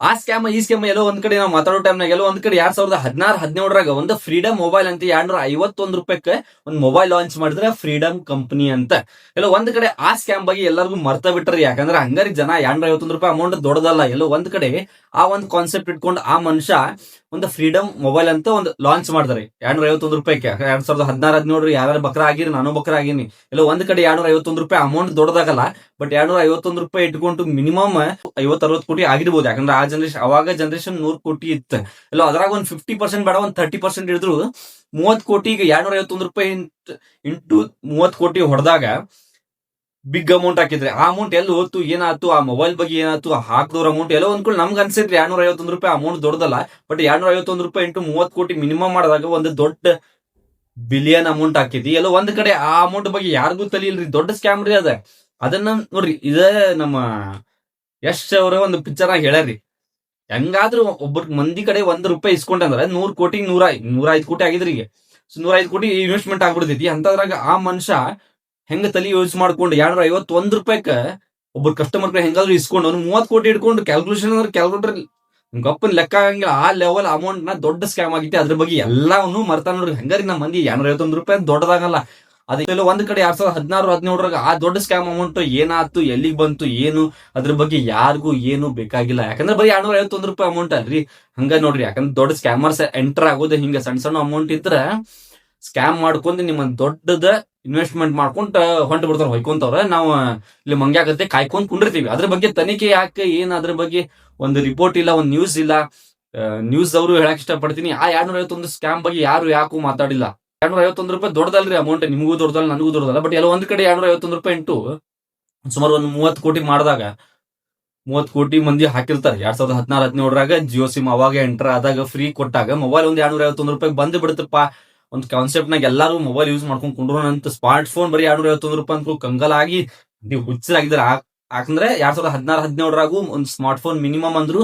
ಆ ಸ್ಕ್ಯಾಮ್ ಈ ಸ್ಕ್ಯಾಮ್ ಎಲ್ಲೋ ಒಂದ್ ಕಡೆ ನಾವು ಮಾತಾಡೋ ಟೈಮ್ನಾಗ ಎಲ್ಲೋ ಒಂದ್ ಕಡೆ ಎರಡ್ ಸಾವಿರದ ಹದಿನಾರು, ಹದಿನೇಳರಾಗ ಒಂದು ಫ್ರೀಡಮ್ ಮೊಬೈಲ್ ಅಂತ ಎರಡ್ನೂರ ಐವತ್ತೊಂದು ರೂಪಾಯಿಗೆ ಒಂದು ಮೊಬೈಲ್ ಲಾಂಚ್ ಮಾಡಿದ್ರೆ ಫ್ರೀಡಮ್ ಕಂಪನಿ ಅಂತ. ಎಲ್ಲೋ ಒಂದ್ ಕಡೆ ಆ ಸ್ಕ್ಯಾಮ್ ಬಗ್ಗೆ ಎಲ್ಲರಿಗೂ ಮರ್ತ ಬಿಟ್ರಿ. ಯಾಕಂದ್ರೆ ಹಂಗಾರಿ ಜನ ಎರಡ್ನೂರ ಐವತ್ತೊಂದು ರೂಪಾಯಿ ಅಮೌಂಟ್ ದೊಡ್ಡದಲ್ಲ. ಎಲ್ಲೋ ಒಂದ್ ಕಡೆ ಆ ಒಂದು ಕಾನ್ಸೆಪ್ಟ್ ಇಟ್ಕೊಂಡು ಆ ಮನುಷ್ಯ ಒಂದು ಫ್ರೀಡಮ್ ಮೊಬೈಲ್ ಅಂತ ಒಂದು ಲಾಂಚ್ ಮಾಡಿದಾರೆ ಎರಡ್ನೂರ ಐವತ್ತೊಂದು ರೂಪಾಯಿಗೆ ಎರಡ್ ಸಾವಿರದ ಹದಿನಾರು ಹದಿನೇಳು ಯಾವ್ಯಾರ ಬಕ್ರ ಆಗಿರಿ, ನಾನು ಬಕ್ರ ಆಗಿನಿ. ಇಲ್ಲ ಒಂದ್ ಕಡೆ ಎರಡ್ನೂರ ಐವತ್ತೊಂದು ರೂಪಾಯಿ ಅಮೌಂಟ್ ದೊಡ್ಡದಾಗಲ್ಲ ಬಟ್ ಎರಡ್ನೂರ ಐವತ್ತೊಂದು ರೂಪಾಯಿ ಇಟ್ಕೊಂಡು ಮಿನಿಮಮ್ ಐವತ್ ಅರವತ್ತು ಕೋಟಿ ಆಗಿರ್ಬೋದು. ಯಾಕಂದ್ರೆ ಆ ಜನರೇಷನ್ ಅವಾಗ ಜನರೇಷನ್ ನೂರ್ ಕೋಟಿ ಇತ್ತು. ಇಲ್ಲ ಅದ್ರಾಗ ಒಂದು ಫಿಫ್ಟಿ ಪರ್ಸೆಂಟ್ ಬೇಡ, ಒಂದು ಥರ್ಟಿ ಪರ್ಸೆಂಟ್ ಇದ್ರು ಮೂವತ್ ಕೋಟಿಗೆ ಎರಡ್ನೂರ ಐವತ್ತೊಂದು ರೂಪಾಯಿ ಇಂಟು ಮೂವತ್ ಕೋಟಿ ಹೊಡೆದಾಗ ಬಿಗ್ ಅಮೌಂಟ್ ಹಾಕಿದ್ರೆ, ಆ ಅಮೌಂಟ್ ಎಲ್ಲಿ ಹೋತು ಏನಾಯ್ತು, ಆ ಮೊಬೈಲ್ ಬಗ್ಗೆ ಏನಾಯ್ತು ಹಾಕಿದವ್ರ ಅಮೌಂಟ್ ಎಲ್ಲ ಒಂದ್ಕೊಂಡು ನಮ್ಗೆ ಅನ್ಸಿದ್ರೆ ಎರಡ್ನೂರ ಐವತ್ತೊಂದು ರೂಪಾಯಿ ಅಮೌಂಟ್ ದೊಡ್ಡದಲ್ಲ ಬಟ್ ಎರಡ್ನೂರ ಐವತ್ತೊಂದು ರೂಪಾಯಿ ಇಂಟು ಮೂವತ್ತು ಕೋಟಿ ಮಿನಿಮಮ್ ಮಾಡಿದಾಗ ಒಂದು ದೊಡ್ಡ ಬಿಲಿಯನ್ ಅಮೌಂಟ್ ಹಾಕಿದ್ವಿ ಎಲ್ಲೋ ಒಂದ್ ಕಡೆ ಆ ಅಮೌಂಟ್ ಬಗ್ಗೆ ಯಾರಿಗೂ ತಲಿ ಇಲ್ರಿ ದೊಡ್ಡ ಸ್ಕ್ಯಾಮ್ ರೀ ಅದ. ಅದನ್ನ ನೋಡ್ರಿ, ಇದೇ ನಮ್ಮ ಯಶ್ ಅವರ ಒಂದು ಪಿಕ್ಚರ್ ಆಗಿ ಹೇಳ್ಯಾರಿ ಹೆಂಗಾದ್ರೂ ಒಬ್ಬರ ಮಂದಿ ಕಡೆ ಒಂದ್ ರೂಪಾಯಿ ಇಸ್ಕೊಂಡಂದ್ರೆ ನೂರ್ ಕೋಟಿ ನೂರ ನೂರ ಐದ್ ಕೋಟಿ ಆಗಿದ್ರಿ ಈಗ. ಸೊ ನೂರ ಐದು ಕೋಟಿ ಇನ್ವೆಸ್ಟ್ಮೆಂಟ್ ಆಗ್ಬಿಡ್ತೈತಿ. ಅಂತದ್ರಾಗ ಆ ಮನುಷ್ಯ ಹೆಂಗ ತಲಿ ಯೂಸ್ ಮಾಡ್ಕೊಂಡು ಎರಡ್ನೂರ ಐವತ್ತೊಂದ್ ರೂಪಾಯಿಕ ಒಬ್ಬ ಕಸ್ಟಮರ್ ಕಡೆ ಹೆಂಗಾದ್ರೂ ಇಸ್ಕೊಂಡು ಅವ್ನು ಮೂವತ್ ಕೋಟಿ ಇಟ್ಕೊಂಡು ಕ್ಯಾಲ್ಕುಲೇಷನ್ ಅಂದ್ರೆ ಕ್ಯಾಲ್ಕುಲೇಟರ್ ಗಪ್ಪನ್ ಲೆಕ್ಕ ಆಗಂಗಿಲ್ಲ. ಆ ಲೆವೆಲ್ ಅಮೌಂಟ್ನ ದೊಡ್ಡ ಸ್ಕ್ಯಾಮ್ ಆಗಿತ್ತು. ಅದ್ರ ಬಗ್ಗೆ ಎಲ್ಲವನ್ನೂ ಮರ್ತಾ ನೋಡ್ರಿ. ಹಂಗಾರಿ ನಮ್ಮ ಮಂದಿ ಎರಡ್ನೂರ ಐವತ್ತೊಂದು ರೂಪಾಯಿ ದೊಡ್ಡದಾಗಲ್ಲ. ಅದಕ್ಕೆಲ್ಲ ಒಂದ್ ಕಡೆ ಎರಡ್ ಸಾವಿರದ ಹದಿನಾರು, ಹದಿನೇಳರಾಗ ಆ ದೊಡ್ಡ ಸ್ಕ್ಯಾಮ್ ಅಮೌಂಟ್ ಏನಾಯ್ತು, ಎಲ್ಲಿಗೆ ಬಂತು, ಏನು, ಅದ್ರ ಬಗ್ಗೆ ಯಾರಿಗೂ ಏನು ಬೇಕಾಗಿಲ್ಲ. ಯಾಕಂದ್ರೆ ಬರೀ ಎರಡ್ನೂರ ಐವತ್ತೊಂದ್ ರೂಪಾಯಿ ಅಮೌಂಟ್ ಅಲ್ರಿ. ಹಂಗ ನೋಡ್ರಿ, ಯಾಕಂದ್ರೆ ದೊಡ್ಡ ಸ್ಕ್ಯಾಮರ್ಸ್ ಎಂಟರ್ ಆಗೋದು ಹಿಂಗ ಸಣ್ಣ ಸಣ್ಣ ಅಮೌಂಟ್ ಇದ್ರ ಸ್ಕ್ಯಾಮ್ ಮಾಡ್ಕೊಂಡು ನಿಮ್ಮ ದೊಡ್ಡದ ಇನ್ವೆಸ್ಟ್ಮೆಂಟ್ ಮಾಡ್ಕೊಂತ ಹೊಂಟು ಬಿಡ್ತಾರೆ, ಹೊಯ್ಕೊಂತವ್ರ. ನಾವು ಇಲ್ಲಿ ಮಂಗ್ಯಾಗತ್ತೆ ಕಾಯ್ಕೊಂಡ್ ಕುಂಡಿರ್ತೀವಿ. ಅದ್ರ ಬಗ್ಗೆ ತನಿಖೆ ಯಾಕೆ, ಏನ್ ಅದ್ರ ಬಗ್ಗೆ? ಒಂದು ರಿಪೋರ್ಟ್ ಇಲ್ಲ, ಒಂದು ನ್ಯೂಸ್ ಇಲ್ಲ. ನ್ಯೂಸ್ ಅವರು ಹೇಳಕ್ ಇಷ್ಟಪಡ್ತೀನಿ. ಆ ಎರಡ್ನೂರ ಐವತ್ತೊಂದು ಸ್ಕ್ಯಾಮ್ ಬಗ್ಗೆ ಯಾರು ಯಾಕೂ ಮಾತಾಡಿಲ್ಲ. ಎರಡ್ನೂರ ಐವತ್ತೊಂದು ರೂಪಾಯಿ ದೊಡ್ಡದಲ್ರಿ ಅಮೌಂಟ್ ನಿಮಗೂ ದೊಡ್ಡದಲ್ಲ, ನನಗೂ ದೊಡ್ಡದಲ್ಲ. ಬಟ್ ಎಲ್ಲ ಒಂದ್ ಕಡೆ ಎರಡ್ನೂರ ಐವತ್ತೊಂದು ರೂಪಾಯಿ ಇಂಟು ಸುಮಾರು ಒಂದು ಮೂವತ್ತು ಕೋಟಿ ಮಾಡಿದಾಗ, ಮೂವತ್ತು ಕೋಟಿ ಮಂದಿ ಹಾಕಿರ್ತಾರೆ. ಎರಡ್ ಸಾವಿರದ ಹದಿನಾರು, ಹದಿನೇಳರಾಗ ಜಿಯೋ ಸಿಮ್ ಅವಾಗ ಎಂಟರ್ ಆದಾಗ ಫ್ರೀ ಕೊಟ್ಟಾಗ ಮೊಬೈಲ್ ಒಂದ್ ಎರಡ್ನೂರ ಐವತ್ತೊಂದು ರೂಪಾಯಿ ಬಂದು ಬಿಡುತ್ತಪ್ಪ. ಒಂದು ಕಾನ್ಸೆಪ್ಟ್ ನಾಗ ಎಲ್ಲಾರು ಮೊಬೈಲ್ ಯೂಸ್ ಮಾಡ್ಕೊಂಡು ಕುಂಡ್ರೋಣ ಅಂತ ಸ್ಮಾರ್ಟ್ ಫೋನ್ ಬರೀ ಎರಡ್ನೂರ ಐವತ್ತೊಂದು ರೂಪಾಯಿ ಅಂತ ಕಂಗಲಾಗಿ ನೀವು ಹುಚ್ಚರಾಗಿದ್ದಾರೆ. ಯಾಕಂದ್ರೆ ಎರಡ್ ಸಾವಿರದ ಹದಿನಾರು, ಹದಿನೇಳರಾಗೂ ಒಂದು ಸ್ಮಾರ್ಟ್ ಫೋನ್ ಮಿನಿಮಮ್ ಅಂದ್ರು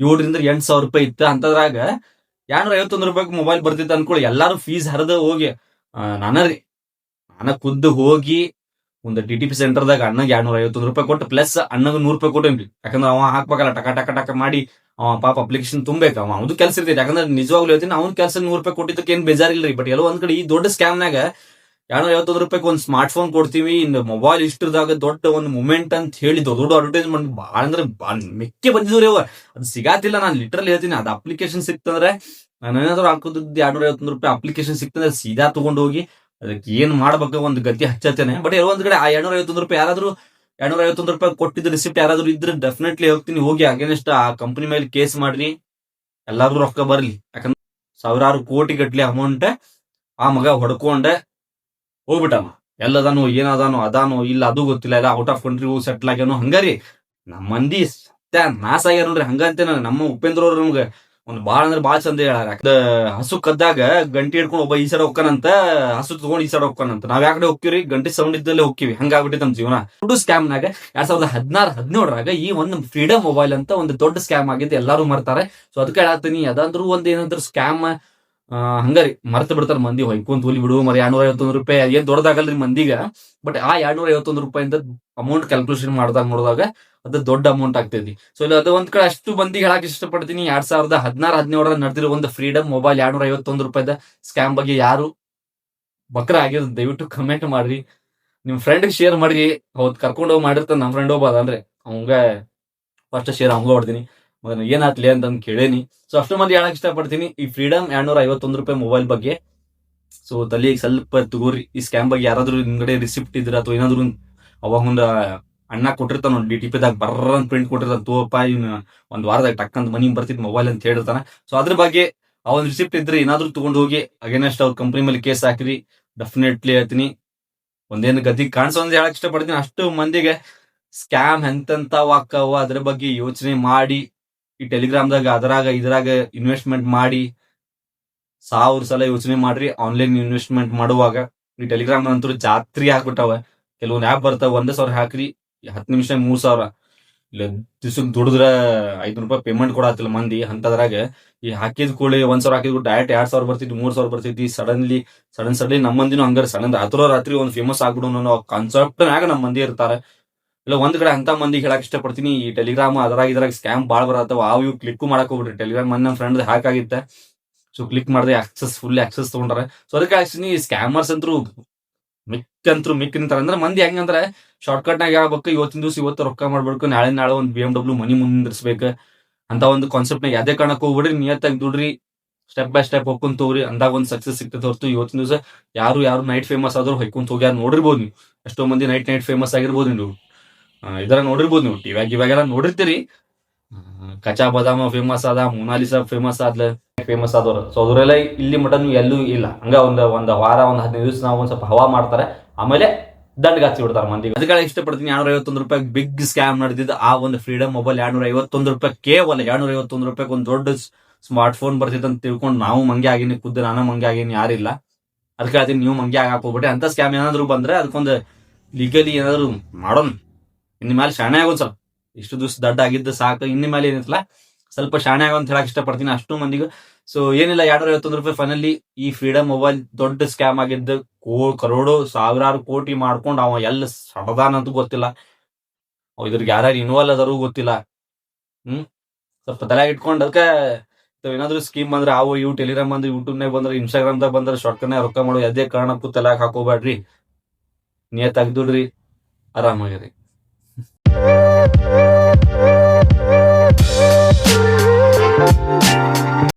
ಏಳರಿಂದ ಎಂಟ್ ಸಾವಿರ ರೂಪಾಯಿ ಇತ್ತು. ಅಂತದ್ರಾಗ ಎರಡ್ನೂರ ಐವತ್ತೊಂದು ರೂಪಾಯಿ ಮೊಬೈಲ್ ಬರ್ತಿತ್ತು ಅನ್ಕೊಳ್ಳಿ ಎಲ್ಲಾರು ಫೀಸ್ ಹರಿದ ಹೋಗಿ ನಾನ ನಾನ ಖುದ್ದು ಹೋಗಿ ಒಂದು ಡಿ ಟಿ ಪಿ ಸೆಂಟರ್ದಾಗ ಅಣ್ಣಗೆ ಎರಡ್ನೂರ ಐವತ್ತೊಂದು ರೂಪಾಯಿ ಕೊಟ್ಟು ಪ್ಲಸ್ ಅಣ್ಣಗ್ ನೂರು ರೂಪಾಯಿ ಕೊಟ್ಟೇನ್ರಿ ಯಾಕಂದ್ರೆ ಅವ ಹಾಕ್ಬೇಕಲ್ಲ, ಟಕ ಟಕ ಟಕ ಮಾಡಿ, ಅವ ಪಾಪ ಅಪ್ಲಿಕೇಶನ್ ತುಂಬೇಕು ಅವ ಅವ್ದು ಕೆಲಸ ಇರ್ತೈತಿ. ಯಾಕಂದ್ರೆ ನಿಜವಾಗ್ಲೂ ಹೇಳ್ತೀನಿ, ಅವ್ನ ಕೆಲಸ ನೂರು ರೂಪಾಯಿ ಕೊಟ್ಟಿದ್ದಕ್ಕೆ ಏನ್ ಬೇಜಾರಿಲ್ರಿ. ಬಟ್ ಎಲ್ಲೋ ಒಂದ್ ಕಡೆ ಈ ದೊಡ್ಡ ಸ್ಕ್ಯಾಮ್ನಾಗ ಎರಡ್ನೂರ ಐವತ್ತೊಂದು ರೂಪಾಯಿ ಒಂದು ಸ್ಮಾರ್ಟ್ ಫೋನ್ ಕೊಡ್ತೀವಿ. ಇನ್ ಮೊಬೈಲ್ ಇಷ್ಟದಾಗ ದೊಡ್ಡ ಒಂದು ಮೂಮೆಂಟ್ ಅಂತ ಹೇಳಿ ದೊಡ್ಡ ದೊಡ್ಡ ಅಡ್ವರ್ಟೈಸ್ಮೆಂಟ್ ಭಾಳ ಅಂದ್ರೆ ಮೆಕ್ಕೆ ಬಂದಿದ್ರಿ ಅವ. ಅದು ಸಿಗಾತಿಲ್ಲ, ನಾನು ಲಿಟ್ರಲ್ ಹೇಳ್ತೀನಿ. ಅದು ಅಪ್ಲಿಕೇಶನ್ ಸಿಕ್ತಂದ್ರೆ, ನಾನು ಏನಾದ್ರು ಹಾಕೋದ್ ಎರಡ್ನೂರ ಐವತ್ತೊಂದು ರೂಪಾಯಿ ಅಪ್ಲಿಕೇಶನ್ ಸಿಕ್ತಂದ್ರೆ ಸೀದಾ ತಗೊಂಡು ಹೋಗಿ ಅದಕ್ಕೆ ಏನ್ ಮಾಡ್ಬೇಕು ಒಂದು ಗತಿ ಹಚ್ಚತ್ತೇನೆ. ಬಟ್ ಒಂದ್ ಕಡೆ ಆ ಎರಡ್ನೂರ ಐವತ್ತೊಂದು ರೂಪಾಯಿ ಯಾರಾದ್ರೂ ಎರಡ್ನೂರ ಐವತ್ತೊಂದು ರೂಪಾಯಿ ಕೊಟ್ಟಿದ್ದ ರಿಸಿಪ್ಟ್ ಯಾರಾದ್ರೂ ಇದ್ರೆ ಡೆಫಿನೆಟ್ಲಿ ಹೋಗ್ತೀನಿ ಹೋಗಿ ಅಗೇನೆಸ್ಟ್ ಆ ಕಂಪನಿ ಮೇಲೆ ಕೇಸ್ ಮಾಡ್ರಿ. ಎಲ್ಲಾದ್ರೂ ರೊಕ್ಕ ಬರ್ಲಿ. ಯಾಕಂದ್ರೆ ಸಾವಿರಾರು ಕೋಟಿ ಗಟ್ಲಿ ಅಮೌಂಟ್ ಆ ಮಗ ಹೊಡ್ಕೊಂಡೆ. ಹೋಗ್ಬಿಟ್ಟಮ್ಮ ಎಲ್ಲದಾನು, ಏನದಾನು, ಅದಾನು, ಇಲ್ಲ ಅದು ಗೊತ್ತಿಲ್ಲ. ಎಲ್ಲ ಔಟ್ ಆಫ್ ಕಂಟ್ರಿ ಹೋಗಿ ಸೆಟ್ಲ್ ಆಗ್ಯಾನು. ಹಂಗಾರಿ ನಮ್ಮ ಮಂದಿ ಸತ್ಯ ನಾಸ ಆಗ್ಯಾರ ನೋಡ್ರಿ. ಹಂಗಂತೇನ ನಮ್ಮ ಉಪೇಂದ್ರ ಅವ್ರು ನಮ್ಗೆ ಒಂದು ಬಾಳ ಅಂದ್ರೆ ಬಾಳ ಚಂದ ಹೇಳಾರ ಹಸು ಕದ್ದಾಗ ಗಂಟಿ ಹಿಡ್ಕೊಂಡು ಒಬ್ಬ ಈ ಸೈಡ್ ಹೋಗ್ಕನಂತ, ಹಸು ತಗೊಂಡ್ ಈ ಸೈಡ್ ಹೋಗ್ಕನಂತ. ನಾವ್ ಯಾಕಡೆ ಹೋಗ್ತೀವಿ ಗಂಟಿ ಸೌಂಡ್ ಇದ್ದಲ್ಲೇ ಹೋಗ್ತೀವಿ. ಹಂಗಾಗ್ಬಿಟ್ಟಿ ನಮ್ಮ ಜೀವನ. ದೊಡ್ಡ ಸ್ಕ್ಯಾಮ್ ನಾಗ ಎರಡ್ ಸಾವಿರದ ಹದಿನಾರು, ಹದಿನೇಳರಾಗ ಈ ಒಂದು ಫ್ರೀಡಮ್ ಮೊಬೈಲ್ ಅಂತ ಒಂದು ದೊಡ್ಡ ಸ್ಕ್ಯಾಮ್ ಆಗಿದ್ದು ಎಲ್ಲಾರು ಮರ್ತಾರೆ. ಸೊ ಅದಕ್ಕೆ ಹೇಳತ್ತೀನಿ, ಅದಂದ್ರೂ ಒಂದ್ ಏನಂದ್ರೆ ಸ್ಕ್ಯಾಮ್ ಹಂಗಾರಿ ಮರ್ತ ಬಿಡ್ತಾರ ಮಂದಿ. ಹೊಯ್ಕೊಂತ ಹೋಲಿ ಬಿಡು, ಮರಿ ಎರಡ್ನೂರ ಐವತ್ತೊಂದು ರೂಪಾಯಿ. ಏನ್ ದೊಡ್ಡದಾಗಲ್ರಿ ಮಂದಿಗ ಬಟ್ ಆ ಎರಡ್ನೂರ ಐವತ್ತೊಂದು ರೂಪಾಯಿಂದ ಅಮೌಂಟ್ ಕ್ಯಾಲ್ಕುಲೇಷನ್ ಮಾಡಿದಾಗ ನೋಡಿದಾಗ ಅದು ದೊಡ್ಡ ಅಮೌಂಟ್ ಆಗ್ತೈತಿ. ಸೊ ಇಲ್ಲಿ, ಅದು ಒಂದ್ ಕಡೆ ಅಷ್ಟು ಮಂದಿಗೆ ಹೇಳಕ್ ಇಷ್ಟಪಡ್ತೀನಿ. ಎರಡ್ ಸಾವಿರದ ಹದಿನಾರು, ಹದಿನೇಳರ ನಡೆದಿರೋ ಒಂದು ಫ್ರೀಡಮ್ ಮೊಬೈಲ್ ಎರಡ್ನೂರ ಐವತ್ತೊಂದು ರೂಪಾಯಿದ ಸ್ಕ್ಯಾಮ್ ಬಗ್ಗೆ ಯಾರು ಬಕ್ರ ಆಗಿರೋದು ದಯವಿಟ್ಟು ಕಮೆಂಟ್ ಮಾಡ್ರಿ. ನಿಮ್ ಫ್ರೆಂಡ್ ಶೇರ್ ಮಾಡ್ರಿ. ಅವತ್ ಕರ್ಕೊಂಡು ಹೋಗಿ ಮಾಡಿರ್ತಾನೆ ನಮ್ಮ ಫ್ರೆಂಡ್ ಒಬ್ಬ ಅವಂಗ ಫಸ್ಟ್ ಶೇರ್ ಅವಂಗ ಹೊಡ್ತೀನಿ ಏನಾತ್ಲಿ ಅಂತ ಅಂದ್ ಕೇಳೇನಿ. ಸೊ ಅಷ್ಟು ಮಂದಿ ಹೇಳಕ್ ಇಷ್ಟಪಡ್ತೀನಿ. ಈ ಫ್ರೀಡಮ್ ಎರಡ್ನೂರ ಐವತ್ತೊಂದು ರೂಪಾಯಿ ಮೊಬೈಲ್ ಬಗ್ಗೆ. ಸೊ ತಲೆಗೆ ಸ್ವಲ್ಪ ತಗೋರಿ. ಈ ಸ್ಕ್ಯಾಮ್ ಬಗ್ಗೆ ಯಾರಾದ್ರೂ ನಿಮ್ಗಡೆ ರಿಸಿಪ್ಟ್ ಇದ್ರ ಅಥವಾ ಏನಾದ್ರು ಅವಾಗ ಒಂದು ಅಣ್ಣ ಕೊಟ್ಟಿರ್ತಾನ ಡಿ ಟಿ ಪಿದಾಗ ಬರ್ರ ಅಂತ ಪ್ರಿಂಟ್ ಕೊಟ್ಟಿರ್ತಾನ. ತೋಪ ಇವ್ನ ಒಂದ್ ವಾರದಾಗ ಟಕ್ಕಂತ ಮನಿ ಬರ್ತಿದ್ ಮೊಬೈಲ್ ಅಂತ ಹೇಳಿರ್ತಾನ ಸೊ ಅದ್ರ ಬಗ್ಗೆ ಆ ಒಂದು ರಿಸಿಪ್ಟ್ ಇದ್ರೆ ಏನಾದ್ರೂ ತಗೊಂಡು ಹೋಗಿ ಅಗೇನೆಸ್ಟ್ ಅವ್ರ ಕಂಪ್ನಿ ಮೇಲೆ ಕೇಸ್ ಹಾಕ್ರಿ. ಡೆಫಿನೆಟ್ಲಿ ಹೇಳ್ತೀನಿ. ಒಂದೇನು ಗತಿ ಕಾಣಿಸೋ ಅಂತ ಹೇಳಕ್ ಇಷ್ಟಪಡ್ತೀನಿ. ಅಷ್ಟು ಮಂದಿಗೆ ಸ್ಕ್ಯಾಮ್ ಎಂತೆಂತ ವಾಕವ ಅದ್ರ ಬಗ್ಗೆ ಯೋಚನೆ ಮಾಡಿ. ಈ ಟೆಲಿಗ್ರಾಮ್ದಾಗ ಅದರಾಗ, ಇದ್ರಾಗ ಇನ್ವೆಸ್ಟ್ಮೆಂಟ್ ಮಾಡಿ ಸಾವಿರ ಸಲ ಯೋಚನೆ ಮಾಡ್ರಿ ಆನ್ಲೈನ್ ಇನ್ವೆಸ್ಟ್ಮೆಂಟ್ ಮಾಡುವಾಗ ಈ ಟೆಲಿಗ್ರಾಮ್ ಅಂತೂ ಜಾತ್ರಿ ಹಾಕ್ಬಿಟ್ಟಾವ ಕೆಲವೊಂದು ಆ್ಯಪ್ ಬರ್ತಾವ, ಒಂದೇ ಸಾವಿರ ಹಾಕ್ರಿ, ಹತ್ತು ನಿಮಿಷ, ಮೂರ್ ಸಾವಿರ. ಇಲ್ಲ ದಿವ್ಸಕ್ಕೆ ದುಡಿದ್ರ ಐದು ರೂಪಾಯಿ ಪೇಮೆಂಟ್ ಕೊಡತ್ತಿಲ್ಲ ಮಂದಿ ಅಂತದ್ರಾಗ. ಈ ಹಾಕಿದ ಕೂಡಲೇ ಒಂದ್ ಸಾವಿರ ಹಾಕಿದ್ ಡೈರೆಕ್ಟ್ ಎರಡ್ ಸಾವಿರ ಬರ್ತಿದ್ವಿ ಮೂರ್ ಸಾವಿರ ಬರ್ತಿದ್ವಿ ಸಡನ್ಲಿ ಸಡನ್ ಸಡನ್ಲಿ ನಮ್ಮ ಮಂದಿನೂ ಹಂಗಾರ ಸಡನ್ ರಾತ್ರೋ ರಾತ್ರಿ ಒಂದು ಫೇಮಸ್ ಆಗ್ಬಿಡೋಣ ಅನ್ನೋ ಕಾನ್ಸೆಪ್ಟ್ ನಾಗ ನಮ್ಮ ಮಂದಿ ಇರ್ತಾರೆ. ಇಲ್ಲ, ಒಂದ್ ಕಡೆ ಅಂತ ಮಂದಿಗೆ ಹೇಳಕ್ ಇಷ್ಟಪಡ್ತೀನಿ, ಈ ಟೆಲಿಗ್ರಾಮ್ ಅದ್ರಾಗ ಇದ್ರಾಗ ಸ್ಕ್ಯಾಮ್ ಬಾಳ್ ಬರತ್ತವ ಅವ್ ಇವ್ ಕ್ಲಿಕ್ ಮಾಡಕ್ ಹೋಗ್ಬಿಡ್ರಿ ಟೆಲಿಗ್ರಾಮ್ ನನ್ನ ಫ್ರೆಂಡ್ ಹ್ಯಾಕ್ ಆಗಿತ್ತೆ. ಸೊ ಕ್ಲಿಕ್ ಮಾಡಿದ್ರೆ ಆಕ್ಸಸ್ ಫುಲ್ ಆಕ್ಸಸ್ ತಗೊಂಡ್ರೆ. ಸೊ ಅದಕ್ಕೆ ಆಕ್ಚುಲಿ ಸ್ಕ್ಯಾಮರ್ಸ್ ಅಂತೂ ಮಿಕ್ ಅಂತರು ಮಿಕ್ ನಿಂತಾರ. ಅಂದ್ರೆ ಮಂದಿ ಹೆಂಗಂದ್ರೆ ಶಾರ್ಟ್ ಕಟ್ ನಾಗ ಆಗ್ಬೇಕು ಇವತ್ತಿನ ದಿವಸ ಇವತ್ತು ರೊಕ್ಕ ಮಾಡ್ಬೇಕು ನಾಳೆ ನಾಳೆ ಒಂದು ಬಿ ಎಂ ಡಬ್ಲ್ಯೂ ಮನಿ ಮುಂದಿರ್ಸ್ಬೇಕು. ಅಂತ ಒಂದು ಕಾನ್ಸೆಪ್ಟ್ ನಾಗ ಯಾವ್ದೇ ಕಾರಣಕ್ಕೆ ಹೋಗ್ಬಿಡ್ರಿ, ನಿಯತ್ತಾಗಿ ದುಡ್ರಿ. ಸ್ಟೆಪ್ ಬೈ ಸ್ಟೆಪ್ ಹೋಗ್ಕೊಂತ ಹೋಗ್ರಿ ಅಂದಾಗ ಒಂದು ಸಕ್ಸಸ್ ಸಿಗ್ತದೆ ಹೊರತು. ಇವತ್ತಿನ ದಿವಸ ಯಾರು ಯಾರು ನೈಟ್ ಫೇಮಸ್ ಆದ್ರೂ ಹೊಯ್ಕೊಂತ ಹೋಗ್ಯಾರ ನೋಡಿರ್ಬೋದು ನೀವು. ಎಷ್ಟೋ ಮಂದಿ ನೈಟ್ ನೈಟ್ ಫೇಮಸ್ ಆಗಿರ್ಬೋದು ನೀವು. ಇದರ ನೋಡಿರ್ಬೋದು ನೀವು. ಟಿವ್ಯಾಗ ಇವಾಗೆಲ್ಲ ನೋಡಿರ್ತೀರಿ. ಕಚಾ ಬದಾಮ ಫೇಮಸ್ ಆದ ಮೊನಾಲಿಸಾ ಫೇಮಸ್ ಆದ್ಲ ಫೇಮಸ್ ಆದವ್ರು. ಸೊ ಅದರೆಲ್ಲ ಇಲ್ಲಿ ಮಟ ಎಲ್ಲೂ ಇಲ್ಲ. ಹಂಗ ಒಂದ್ ಒಂದ್ ವಾರ, ಒಂದ್ ಹದಿನೈದು ದಿವಸ ನಾವು ಒಂದ್ ಸ್ವಲ್ಪ ಹವಾ ಮಾಡ್ತಾರೆ. ಆಮೇಲೆ ದಂಡ್ ಗಾಚಿ ಬಿಡ್ತಾರೆ ಮಂದಿ ಅದಕ್ಕೆ ಇಷ್ಟಪಡ್ತೀನಿ. ಎರಡ್ನೂರ ಐವತ್ತೊಂದು ರೂಪಾಯಿ ಬಿಗ್ ಸ್ಕ್ಯಾಮ್ ನಡೆದಿದ್ದು ಆ ಒಂದು ಫ್ರೀಡಮ್ ಮೊಬೈಲ್ ಎರಡ್ನೂರ ಐವತ್ತೊಂದು ರೂಪಾಯಿ, ಕೇವಲ ಎರಡ್ನೂರ ಐವತ್ತೊಂದು ರೂಪಾಯಿ ಒಂದು ದೊಡ್ಡ ಸ್ಮಾರ್ಟ್ ಫೋನ್ ಬರ್ತಿತ್ತು ಅಂತ ತಿಳ್ಕೊಂಡು ನಾವು ಮಂಗೆ ಆಗಿನಿ ಖುದ್ದು ನಾನು ಮಂಗೆ ಆಗಿನಿ ಯಾರಿಲ್ಲ ಅದಕ್ಕೆ ಹೇಳ್ತೀನಿ, ನೀವು ಮಂಗೆ ಆಗಾಕ್ ಹೋಗ್ಬಿಟ್ಟೆ ಅಂತ ಸ್ಕ್ಯಾಮ್ ಏನಾದ್ರು ಬಂದ್ರೆ ಅದಕ್ಕೊಂದು ಲೀಗಲಿ ಏನಾದ್ರು ಮಾಡೋಣ. ಇನ್ನು ಮೇಲೆ ಶಾಣೆ ಆಗೋದು ಸ್ವಲ್ಪ. ಇಷ್ಟು ದಿವಸ ದಡ್ಡ ಆಗಿದ್ದು ಸಾಕು. ಇನ್ನ ಮೇಲೆ ಏನಿತ್ತಲ್ಲ, ಸ್ವಲ್ಪ ಶಾಣೆ ಆಗೋ ಅಂತ ಹೇಳಕ್ ಇಷ್ಟಪಡ್ತೀನಿ ಅಷ್ಟು ಮಂದಿಗೂ. ಸೊ ಏನಿಲ್ಲ, ಎರಡ್ನೂರ ಐವತ್ತೊಂದು ರೂಪಾಯಿ ಫೈನಲಿ ಈ ಫ್ರೀಡಮ್ ಮೊಬೈಲ್ ದೊಡ್ಡ ಸ್ಕ್ಯಾಮ್ ಆಗಿದ್ದು ಕೋ, ಕರೋಡು ಸಾವಿರಾರು ಕೋಟಿ ಮಾಡ್ಕೊಂಡು ಅವ ಎಲ್ಲ ಅಂತ ಗೊತ್ತಿಲ್ಲ. ಇದ್ರಿಗೆ ಯಾರ್ಯಾರು ಇನ್ವಾಲ್ವ್ ಅದಾರು ಗೊತ್ತಿಲ್ಲ. ಹ್ಮ್? ಸ್ವಲ್ಪ ತಲೆ ಇಟ್ಕೊಂಡು ಅದಕ್ಕೆ ಏನಾದ್ರು ಸ್ಕೀಮ್ ಬಂದ್ರೆ ಅವು ಇವು ಟೆಲಿಗ್ರಾಮ್ ಬಂದ್ರೆ ಯೂಟ್ಯೂಬ್ನಾಗ ಬಂದ್ರೆ ಇನ್ಸ್ಟಾಗ್ರಾಮ್ದಾಗ ಬಂದ್ರೆ ಶಾರ್ಟ್ಕಟ್ನಾಗ ರೊಕ್ಕ ಮಾಡೋ ಯಾವುದೇ ಕಾರಣಕ್ಕೂ ತಲೆ ಹಾಕೋಬೇಡ್ರಿ. ನೀ ತೆಗ್ದುಡ್ರಿ ಆರಾಮಾಗಿರಿ. Ooh.